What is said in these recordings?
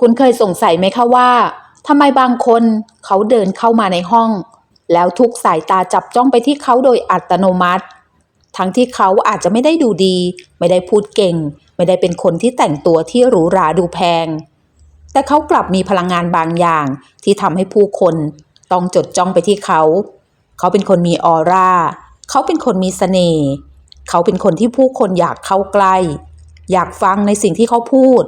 คุณเคยสงสัยไหมคะว่าทำไมบางคนเขาเดินเข้ามาในห้อง แล้วทุกสายตาจับจ้องไปที่เขาโดยอัตโนมัติ ทั้งที่เขาอาจจะไม่ได้ดูดี ไม่ได้พูดเก่ง ไม่ได้เป็นคนที่แต่งตัวที่หรูหราดูแพง แต่เขากลับมีพลังงานบางอย่างที่ทำให้ผู้คนต้องจดจ้องไปที่เขา เขาเป็นคนมีออร่า เขาเป็นคนมีเสน่ห์ เขาเป็นคนที่ผู้คนอยากเข้าใกล้ อยากฟังในสิ่งที่เขาพูด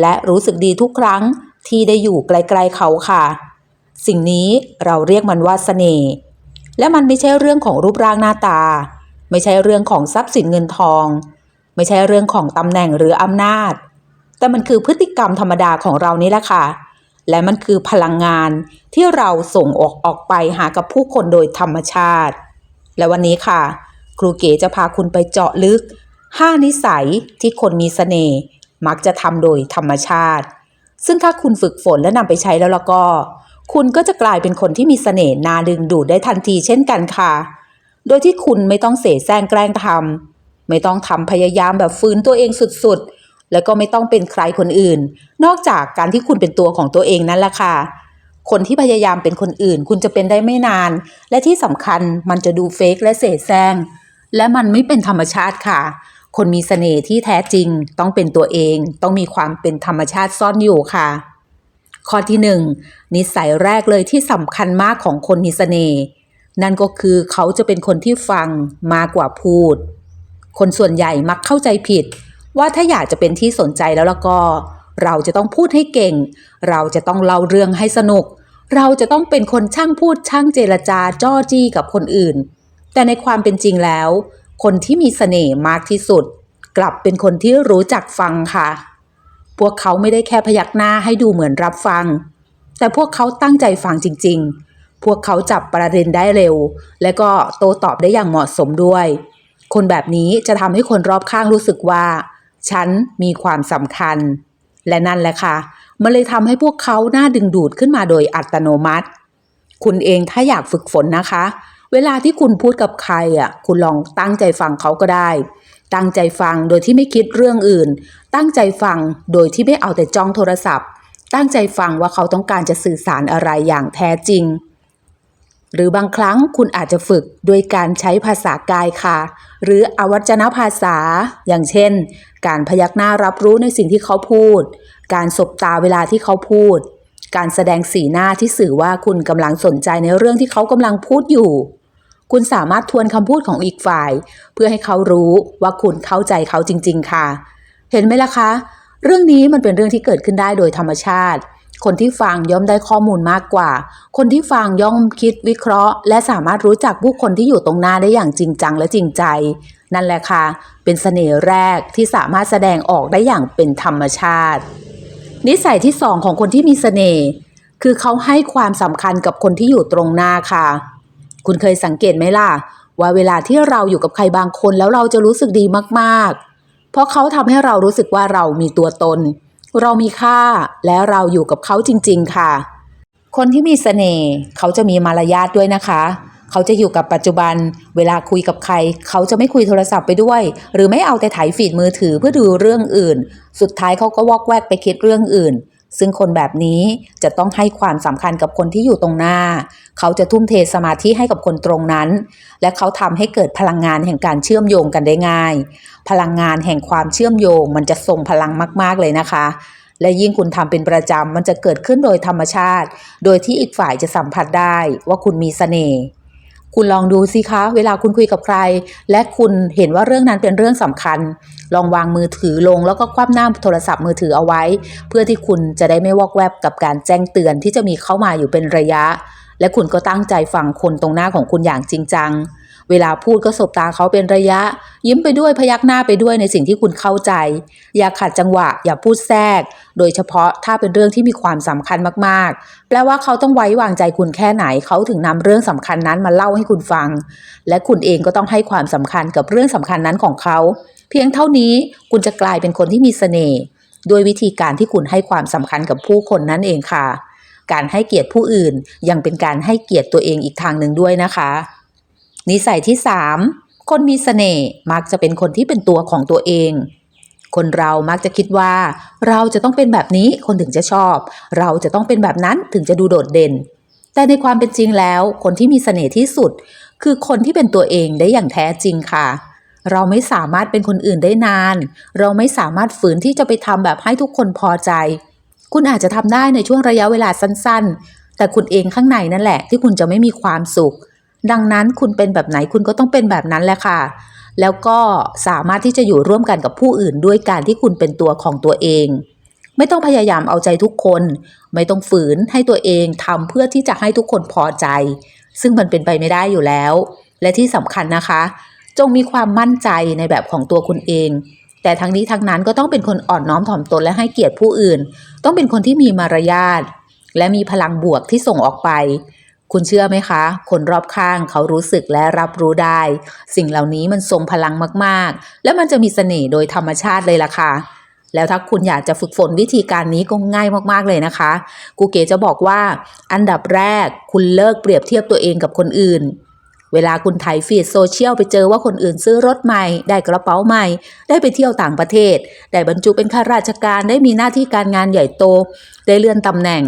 และรู้สึกดีทุกครั้งที่ได้อยู่ใกลๆเขาค่ะ สิ่งนี้เราเรียกมันว่าเสน่ห์และมันไม่ใช่เรื่องของรูปร่างหน้าตา ไม่ใช่เรื่องของทรัพย์สินเงินทอง ไม่ใช่เรื่องของตำแหน่งหรืออำนาจ แต่มันคือพฤติกรรมธรรมดาของเรานี่แหละค่ะ และมันคือพลังงานที่เราส่งออกออกไปหากับผู้คนโดยธรรมชาติ และวันนี้ค่ะ ครูเก๋จะพาคุณไปเจาะลึก 5 นิสัยที่คนมีเสน่ห์ มักจะทำโดยธรรมชาติ ซึ่งถ้าคุณฝึกฝนและนำไปใช้แล้วแล้วก็ คุณก็จะกลายเป็นคนที่มีเสน่ห์น่าดึงดูดได้ทันทีเช่นกันค่ะ โดยที่คุณไม่ต้องเสแสร้งแกล้งทำไม่ต้องทำพยายามแบบฟื้นตัวเองสุดๆ แล้วก็ไม่ต้องเป็นใครคนอื่น นอกจากการที่คุณเป็นตัวของตัวเองนั่นแหละค่ะคนที่พยายามเป็นคนอื่น คุณจะเป็นได้ไม่นาน และที่สำคัญมันจะดูเฟกและเสแสร้งและมันไม่เป็นธรรมชาติค่ะ คนมีเสน่ห์ที่แท้จริงต้องเป็นตัวเอง ต้องมีความเป็นธรรมชาติซ่อนอยู่ค่ะ ข้อที่หนึ่งนิสัยแรกเลยที่สำคัญมากของคนมีเสน่ห์นั่นก็คือเขาจะเป็นคนที่ฟังมากกว่าพูด คนส่วนใหญ่มักเข้าใจผิด ว่าถ้าอยากจะเป็นที่สนใจแล้วล้วก็ เราจะต้องพูดให้เก่ง เราจะต้องเล่าเรื่องให้สนุก เราจะต้องเป็นคนช่างพูดช่างเจรจาจ้อจี้กับคนอื่น แต่ในความเป็นจริงแล้ว คนที่มีเสน่ห์มากที่สุด กลับเป็นคนที่รู้จักฟังค่ะ พวกเขาไม่ได้แค่พยักหน้าให้ดูเหมือนรับฟัง แต่พวกเขาตั้งใจฟังจริง ๆ พวกเขาจับประเด็นได้เร็ว และก็โต้ตอบได้อย่างเหมาะสมด้วย คนแบบนี้จะทำให้คนรอบข้างรู้สึกว่า ฉันมีความสำคัญ และนั่นแหละค่ะ มันเลยทำให้พวกเขาหน่าดึงดูดขึ้นมาโดยอัตโนมัติ คุณเองถ้าอยากฝึกฝนนะคะ เวลาที่คุณพูดกับใครอะ คุณลองตั้งใจฟังเขาก็ได้ ตั้งใจฟังโดยที่ไม่คิดเรื่องอื่น ตั้งใจฟังโดยที่ไม่เอาแต่จ้องโทรศัพท์ ตั้งใจฟังว่าเขาต้องการจะสื่อสารอะไรอย่างแท้จริง หรือบางครั้งคุณอาจจะฝึกโดยการใช้ภาษากายค่ะ หรืออวัจนภาษา อย่างเช่น การพยักหน้ารับรู้ในสิ่งที่เขาพูด การสบตาเวลาที่เขาพูดการแสดงสีหน้าที่สื่อว่าคุณกำลังสนใจในเรื่องที่เขากำลังพูดอยู่ คุณสามารถทวนคำพูดของอีกฝ่าย เพื่อให้เขารู้ว่าคุณเข้าใจเขาจริง ๆ ค่ะ เห็นไหมล่ะคะ เรื่องนี้มันเป็นเรื่องที่เกิดขึ้นได้โดยธรรมชาติ คนที่ฟังย่อมได้ข้อมูลมากกว่า คนที่ฟังย่อมคิดวิเคราะห์ และสามารถรู้จักผู้คนที่อยู่ตรงหน้าได้อย่างจริงจังและจริงใจ นั่นแหละค่ะ เป็นเสน่ห์แรกที่สามารถแสดงออกได้อย่างเป็นธรรมชาติ นิสัยที่สองของคนที่มีเสน่ห์คือเขาให้ความสำคัญกับคนที่อยู่ตรงหน้าค่ะ คุณเคยสังเกตไหมล่ะ ว่าเวลาที่เราอยู่กับใครบางคนแล้วเราจะรู้สึกดีมากๆ เพราะเขาทำให้เรารู้สึกว่าเรามีตัวตน เรามีค่าและเราอยู่กับเขาจริง ๆ ค่ะ คนที่มีเสน่ห์เขาจะมีมารยาทด้วยนะคะเขาจะอยู่กับปัจจุบัน เวลาคุยกับใคร เขาจะไม่คุยโทรศัพท์ไปด้วย หรือไม่เอาแต่ถ่ายฟีดมือถือเพื่อดูเรื่องอื่น สุดท้ายเขาก็วอกแวกไปคิดเรื่องอื่น ซึ่งคนแบบนี้จะต้องให้ความสำคัญกับคนที่อยู่ตรงหน้า เขาจะทุ่มเทสมาธิให้กับคนตรงนั้น และเขาทำให้เกิดพลังงานแห่งการเชื่อมโยงกันได้ง่าย พลังงานแห่งความเชื่อมโยง มันจะทรงพลังมาก ๆ เลยนะคะ และยิ่งคุณทำเป็นประจำมันจะเกิดขึ้นโดยธรรมชาติ โดยที่อีกฝ่ายจะสัมผัสได้ว่าคุณมีเสน่ห์ คุณลองดูสิคะ เวลาคุณคุยกับใคร และคุณเห็นว่าเรื่องนั้นเป็นเรื่องสำคัญ ลองวางมือถือลงแล้วก็คว่ำหน้าโทรศัพท์มือถือเอาไว้ เพื่อที่คุณจะได้ไม่วอกแวบกับการแจ้งเตือนที่จะมีเข้ามาอยู่เป็นระยะ และคุณก็ตั้งใจฟังคนตรงหน้าของคุณอย่างจริงจัง เวลาพูดก็สบตาเขาเป็นระยะ ยิ้มไปด้วยพยักหน้าไปด้วยในสิ่งที่คุณเข้าใจ อย่าขัดจังหวะ อย่าพูดแทรก โดยเฉพาะถ้าเป็นเรื่องที่มีความสำคัญมากๆ แปลว่าเขาต้องไว้วางใจคุณแค่ไหนเขาถึงนำเรื่องสำคัญนั้นมาเล่าให้คุณฟัง และคุณเองก็ต้องให้ความสำคัญกับเรื่องสำคัญนั้นของเขา เพียงเท่านี้คุณจะกลายเป็นคนที่มีเสน่ห์ด้วยวิธีการที่คุณให้ความสำคัญกับผู้คนนั่นเองค่ะ การให้เกียรติผู้อื่นยังเป็นการให้เกียรติตัวเองอีกทางหนึ่งด้วยนะคะ นิสัยที่ 3 คนมีเสน่ห์มักจะเป็นคนที่เป็นตัวของตัวเอง คนเรามักจะคิดว่า เราจะต้องเป็นแบบนี้คนถึงจะชอบ เราจะต้องเป็นแบบนั้นถึงจะดูโดดเด่น แต่ในความเป็นจริงแล้ว คนที่มีเสน่ห์ที่สุด คือคนที่เป็นตัวเองได้อย่างแท้จริงค่ะเราไม่สามารถเป็นคนอื่นได้นาน เราไม่สามารถฝืนที่จะไปทำแบบให้ทุกคนพอใจ คุณอาจจะทำได้ในช่วงระยะเวลาสั้นๆ แต่คุณเองข้างในนั่นแหละที่คุณจะไม่มีความสุข ดังนั้นคุณเป็นแบบไหนคุณก็ต้องเป็นแบบนั้นแหละค่ะ แล้วก็สามารถที่จะอยู่ร่วมกันกับผู้อื่นด้วยการที่คุณเป็นตัวของตัวเอง ไม่ต้องพยายามเอาใจทุกคน ไม่ต้องฝืนให้ตัวเองทำเพื่อที่จะให้ทุกคนพอใจ ซึ่งมันเป็นไปไม่ได้อยู่แล้ว และที่สำคัญนะคะ จงมีความมั่นใจในแบบของตัวคุณเอง แต่ทั้งนี้ทั้งนั้นก็ต้องเป็นคนอ่อนน้อมถ่อมตนและให้เกียรติผู้อื่น ต้องเป็นคนที่มีมารยาทและมีพลังบวกที่ส่งออกไป คุณเชื่อไหมคะ คนรอบข้างเขารู้สึกและรับรู้ได้ สิ่งเหล่านี้มันทรงพลังมากๆ และมันจะมีเสน่ห์โดยธรรมชาติเลยล่ะค่ะ แล้วถ้าคุณอยากจะฝึกฝนวิธีการนี้ก็ง่ายมากๆเลยนะคะ กูเก๋จะบอกว่า อันดับแรกคุณเลิกเปรียบเทียบตัวเองกับคนอื่น เวลาคุณไถฟีดโซเชียลไปเจอว่าคนอื่นซื้อรถใหม่ ได้กระเป๋าใหม่ ได้ไปเที่ยวต่างประเทศ ได้บรรจุเป็นข้าราชการ ได้มีหน้าที่การงานใหญ่โต ได้เลื่อนตำแหน่ง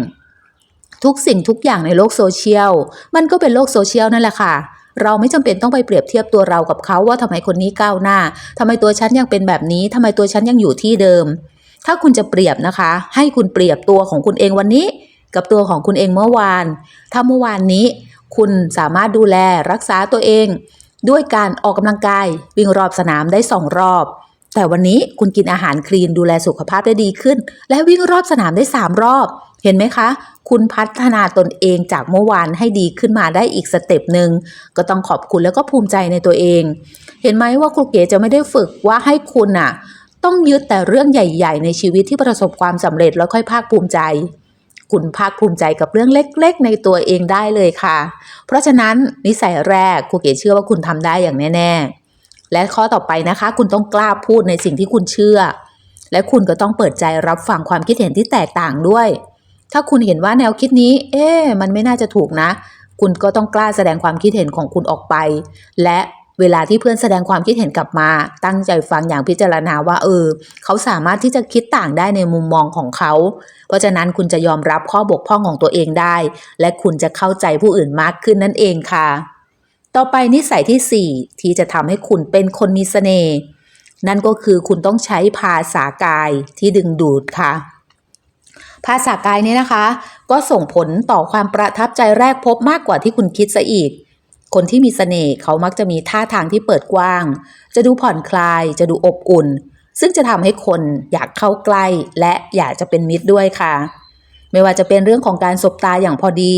ทุกสิ่งทุกอย่างในโลกโซเชียล มันก็เป็นโลกโซเชียลนั่นแหละค่ะ เราไม่จำเป็นต้องไปเปรียบเทียบตัวเรากับเขาว่าทำไมคนนี้ก้าวหน้าทำไมตัวฉันยังเป็นแบบนี้ทำไมตัวฉันยังอยู่ที่เดิม ถ้าคุณจะเปรียบนะคะ ให้คุณเปรียบตัวของคุณเองวันนี้ กับตัวของคุณเองเมื่อวาน ถ้าเมื่อวานนี้ คุณสามารถดูแลรักษาตัวเอง ด้วยการออกกำลังกาย วิ่งรอบสนามได้สองรอบแต่วันนี้คุณกินอาหารคลีนดูแลสุขภาพได้ดีขึ้น และวิ่งรอบสนามได้สามรอบ เห็นไหมคะ คุณพัฒนาตนเองจากเมื่อวานให้ดีขึ้นมาได้อีกสเต็ปหนึ่งก็ต้องขอบคุณแล้วก็ภูมิใจในตัวเอง เห็นไหมว่าครูเก๋จะไม่ได้ฝึกว่าให้คุณน่ะต้องยึดแต่เรื่องใหญ่ ๆ ในชีวิตที่ประสบความสำเร็จแล้วค่อยภาคภูมิใจ คุณภาคภูมิใจกับเรื่องเล็ก ๆ ในตัวเองได้เลยค่ะ เพราะฉะนั้นนิสัยแรกครูเก๋เชื่อว่าคุณทำได้อย่างแน่ ๆ และข้อต่อไปนะคะ คุณต้องกล้าพูดในสิ่งที่คุณเชื่อ และคุณก็ต้องเปิดใจรับฟังความคิดเห็นที่แตกต่างด้วย ถ้าคุณเห็นว่าแนวคิดนี้ เอ๊มันไม่น่าจะถูกนะ คุณก็ต้องกล้าแสดงความคิดเห็นของคุณออกไป และเวลาที่เพื่อนแสดงความคิดเห็นกลับมา ตั้งใจฟังอย่างพิจารณาว่า เออ เขาสามารถที่จะคิดต่างได้ในมุมมองของเขา เพราะฉะนั้นคุณจะยอมรับข้อบกพร่องของตัวเองได้ และคุณจะเข้าใจผู้อื่นมากขึ้นนั่นเองค่ะ ต่อไปนิสัยที่ 4 ที่จะทำให้คุณเป็นคนมีเสน่ห์นั่นก็คือคุณต้องใช้ภาษากายที่ดึงดูดค่ะ ภาษากายนี้นะคะ ก็ส่งผลต่อความประทับใจแรกพบมากกว่าที่คุณคิดซะอีก คนที่มีเสน่ห์เขามักจะมีท่าทางที่เปิดกว้าง จะดูผ่อนคลาย จะดูอบอุ่น ซึ่งจะทำให้คนอยากเข้าใกล้และอยากจะเป็นมิตรด้วยค่ะ ไม่ว่าจะเป็นเรื่องของการสบตาอย่างพอดี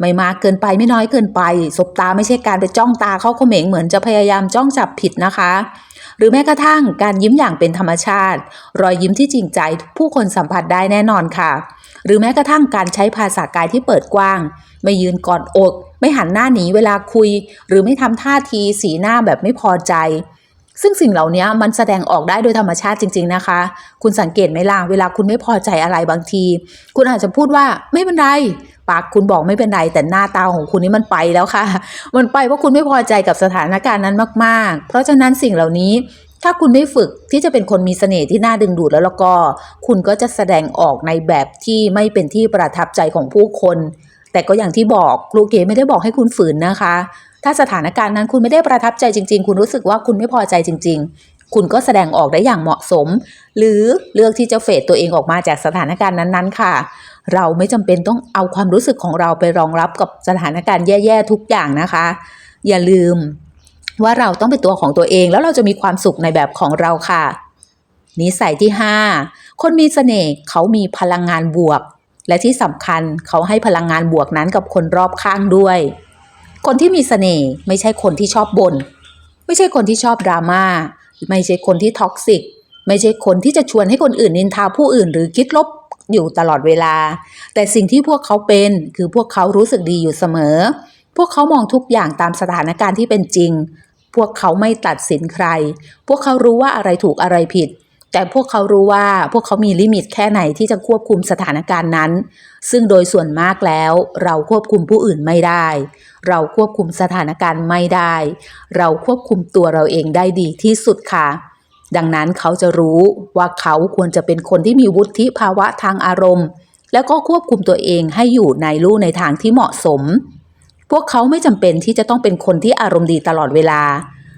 ไม่มากเกินไปไม่น้อยเกินไป สบตาไม่ใช่การไปจ้องตาเข้าเขม็งเหมือนจะพยายามจ้องจับผิดนะคะ หรือแม้กระทั่งการยิ้มอย่างเป็นธรรมชาติ รอยยิ้มที่จริงใจผู้คนสัมผัสได้แน่นอนค่ะ หรือแม้กระทั่งการใช้ภาษากายที่เปิดกว้าง ไม่ยืนกอดอก ไม่หันหน้าหนีเวลาคุย หรือไม่ทำท่าทีสีหน้าแบบไม่พอใจ ซึ่งสิ่งเหล่านี้มันแสดงออกได้โดยธรรมชาติจริง ๆนะคะ คุณสังเกตไหมล่ะเวลาคุณไม่พอใจอะไรบางที คุณอาจจะพูดว่าไม่เป็นไรปากคุณบอกไม่เป็นไรแต่หน้าตาของคุณนี่มันไปแล้วค่ะ มันไปเพราะคุณไม่พอใจกับสถานการณ์นั้นมากๆ เพราะฉะนั้นสิ่งเหล่านี้ถ้าคุณไม่ฝึกที่จะเป็นคนมีเสน่ห์ที่น่าดึงดูดแล้วแล้วก็ คุณก็จะแสดงออกในแบบที่ไม่เป็นที่ประทับใจของผู้คน แต่ก็อย่างที่บอกครูเก๋ไม่ได้บอกให้คุณฝืนนะคะ ถ้าสถานการณ์นั้นคุณไม่ได้ประทับใจจริง ๆ คุณรู้สึกว่าคุณไม่พอใจจริง ๆ คุณก็แสดงออกได้อย่างเหมาะสม หรือเลือกที่จะเฟดตัวเองออกมาจากสถานการณ์นั้นๆ ค่ะ เราไม่จำเป็นต้องเอาความรู้สึกของเราไปรองรับกับสถานการณ์แย่ๆทุกอย่างนะคะ อย่าลืมว่าเราต้องเป็นตัวของตัวเองแล้วเราจะมีความสุขในแบบของเราค่ะ นิสัยที่ 5 คนมีเสน่ห์เขามีพลังงานบวก และที่สำคัญเขาให้พลังงานบวกนั้นกับคนรอบข้างด้วย คนที่มีเสน่ห์ไม่ใช่คนที่ชอบบ่นไม่ใช่คนที่ชอบดราม่าไม่ใช่คนที่ท็อกซิกไม่ใช่คนที่จะชวนให้คนอื่นนินทาผู้อื่น หรือคิดลบอยู่ตลอดเวลา แต่สิ่งที่พวกเขาเป็นคือพวกเขารู้สึกดีอยู่เสมอ พวกเขามองทุกอย่างตามสถานการณ์ที่เป็นจริง พวกเขาไม่ตัดสินใคร พวกเขารู้ว่าอะไรถูกอะไรผิด แต่พวกเขารู้ว่าพวกเขามีลิมิตแค่ไหนที่จะควบคุมสถานการณ์นั้น ซึ่งโดยส่วนมากแล้วเราควบคุมผู้อื่นไม่ได้ เราควบคุมสถานการณ์ไม่ได้ เราควบคุมตัวเราเองได้ดีที่สุดค่ะ ดังนั้นเขาจะรู้ว่าเขาควรจะเป็นคนที่มีวุฒิภาวะทางอารมณ์ แล้วก็ควบคุมตัวเองให้อยู่ในลู่ในทางที่เหมาะสม พวกเขาไม่จำเป็นที่จะต้องเป็นคนที่อารมณ์ดีตลอดเวลา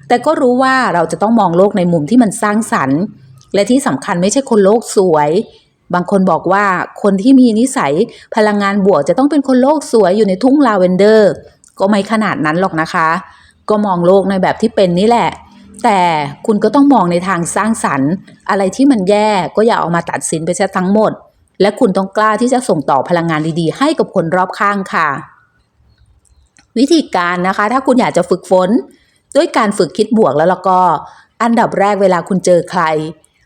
แต่ก็รู้ว่าเราจะต้องมองโลกในมุมที่มันสร้างสรรค์ และที่สำคัญไม่ใช่คนโลกสวย บางคนบอกว่าคนที่มีนิสัยพลังงานบวกจะต้องเป็นคนโลกสวยอยู่ในทุ่งลาเวนเดอร์ ก็ไม่ขนาดนั้นหรอกนะคะ ก็มองโลกในแบบที่เป็นนี่แหละ แต่คุณก็ต้องมองในทางสร้างสรรค์ อะไรที่มันแย่ก็อย่าเอามาตัดสินไปซะทั้งหมด และคุณต้องกล้าที่จะส่งต่อพลังงานดีๆ ให้กับคนรอบข้างค่ะ วิธีการนะคะ ถ้าคุณอยากจะฝึกฝนด้วยการฝึกคิดบวกแล้วแล้วก็อันดับแรกเวลาคุณเจอใคร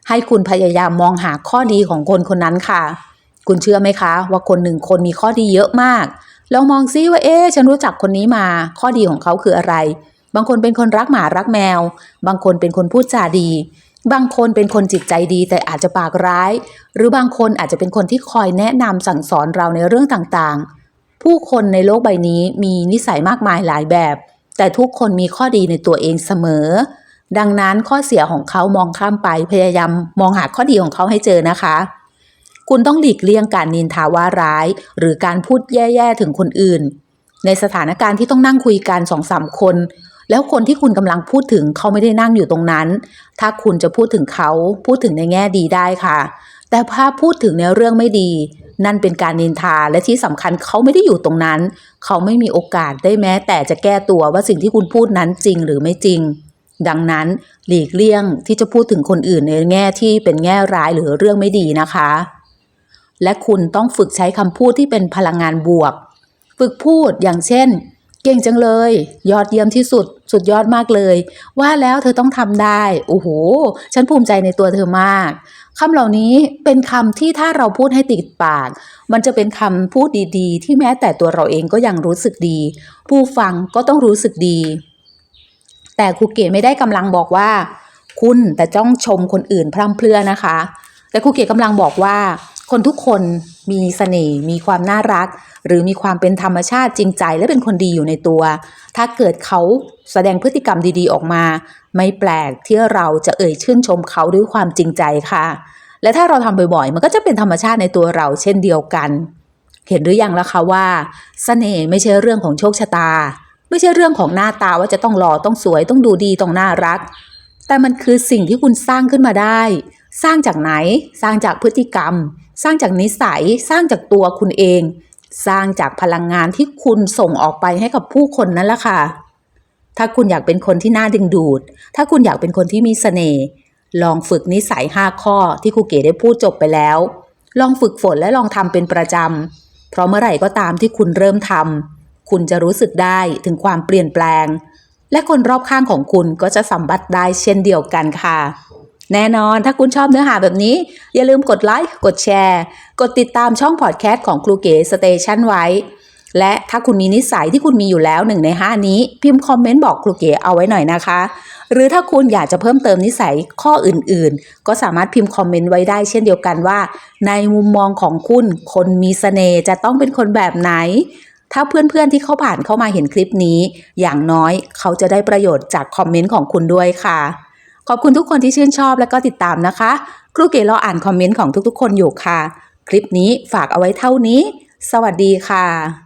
ให้คุณพยายามมองหาข้อดีของคนคนนั้นค่ะ คุณเชื่อไหมคะ ว่าคนหนึ่งคนมีข้อดีเยอะมากลองมองซิว่าเอ๊ฉันรู้จักคนนี้มา ข้อดีของเขาคืออะไร บางคนเป็นคนรักหมารักแมว บางคนเป็นคนพูดจาดี บางคนเป็นคนจิตใจดีแต่อาจจะปากร้าย หรือบางคนอาจจะเป็นคนที่คอยแนะนำสั่งสอนเราในเรื่องต่างๆ ผู้คนในโลกใบนี้มีนิสัยมากมายหลายแบบ แต่ทุกคนมีข้อดีในตัวเองเสมอ ดังนั้นข้อเสียของเขามองข้ามไปพยายามมองหาข้อดีของเขาให้เจอนะคะ คุณต้องหลีกเลี่ยงการนินทาว่าร้าย หรือการพูดแย่ๆถึงคนอื่น ในสถานการณ์ที่ต้องนั่งคุยกันสองสามคน แล้วคนที่คุณกำลังพูดถึงเขาไม่ได้นั่งอยู่ตรงนั้น ถ้าคุณจะพูดถึงเขาพูดถึงในแง่ดีได้ค่ะ แต่ถ้าพูดถึงในเรื่องไม่ดี นั่นเป็นการนินทาและที่สำคัญเขาไม่ได้อยู่ตรงนั้น เขาไม่มีโอกาสได้แม้ แต่จะแก้ตัวว่าสิ่งที่คุณพูดนั้นจริงหรือไม่จริง ดังนั้นหลีกเลี่ยงที่จะพูดถึงคนอื่นในแง่ที่เป็นแง่ร้ายหรือเรื่องไม่ดีนะคะ และคุณต้องฝึกใช้คำพูดที่เป็นพลังงานบวก ฝึกพูดอย่างเช่น เก่งจังเลย ยอดเยี่ยมที่สุด สุดยอดมากเลย ว่าแล้วเธอต้องทำได้ โอ้โห ฉันภูมิใจในตัวเธอมากคำเหล่านี้เป็นคำที่ถ้าเราพูดให้ติดปาก มันจะเป็นคำพูดดีๆ ที่แม้แต่ตัวเราเองก็ยังรู้สึกดี ผู้ฟังก็ต้องรู้สึกดี แต่ครูเก๋ไม่ได้กำลังบอกว่า คุณแต่จ้องชมคนอื่นพร่ำเพรื่อนะคะ แต่ครูเก๋กำลังบอกว่า คนทุกคนมีเสน่ห์มีความน่ารัก หรือมีความเป็นธรรมชาติจริงใจและเป็นคนดีอยู่ในตัว ถ้าเกิดเขาแสดงพฤติกรรมดีๆออกมา ไม่แปลกที่เราจะเอ่ยชื่นชมเขาด้วยความจริงใจค่ะ และถ้าเราทำบ่อยๆ มันก็จะเป็นธรรมชาติในตัวเราเช่นเดียวกัน เห็นหรือยังล่ะคะว่าเสน่ห์ไม่ใช่เรื่องของโชคชะตา ไม่ใช่เรื่องของหน้าตาว่าจะต้องหล่อต้องสวยต้องดูดีต้องน่ารัก แต่มันคือสิ่งที่คุณสร้างขึ้นมาได้ สร้างจากไหน สร้างจากพฤติกรรม สร้างจากนิสัย สร้างจากตัวคุณเอง สร้างจากพลังงานที่คุณส่งออกไปให้กับผู้คนนั่นแหละค่ะ ถ้าคุณอยากเป็นคนที่น่าดึงดูด ถ้าคุณอยากเป็นคนที่มีเสน่ห์ลองฝึกนิสัย 5 ข้อที่ครูเก๋ได้พูดจบไปแล้ว ลองฝึกฝนและลองทำเป็นประจำเพราะเมื่อไหร่ก็ตามที่คุณเริ่มทำ คุณจะรู้สึกได้ถึงความเปลี่ยนแปลง และคนรอบข้างของคุณก็จะสัมผัสได้เช่นเดียวกันค่ะ แน่นอนถ้าคุณชอบเนื้อหาแบบนี้ อย่าลืมกดไลค์กดแชร์ กดติดตามช่องพอดแคสต์ของครูเก๋สเตชันไว้ และถ้าคุณมีนิสัยที่คุณมีอยู่แล้วหนึ่งใน5นี้ พิมพ์คอมเมนต์บอกครูเก๋เอาไว้หน่อยนะคะ หรือถ้าคุณอยากจะเพิ่มเติมนิสัยข้ออื่น ๆ ก็สามารถพิมพ์คอมเมนต์ไว้ได้เช่นเดียวกันว่า ในมุมมองของคุณคนมีเสน่ห์จะต้องเป็นคนแบบไหน ถ้าเพื่อนๆที่เขาผ่านเข้ามาเห็นคลิปนี้ อย่างน้อยเขาจะได้ประโยชน์จากคอมเมนต์ของคุณด้วยค่ะ ขอบคุณทุกคนที่ชื่นชอบและก็ติดตามนะคะ ครูเก๋รออ่านคอมเมนต์ของทุกๆ คนอยู่ค่ะ คลิปนี้ฝากเอาไว้เท่านี้ สวัสดีค่ะ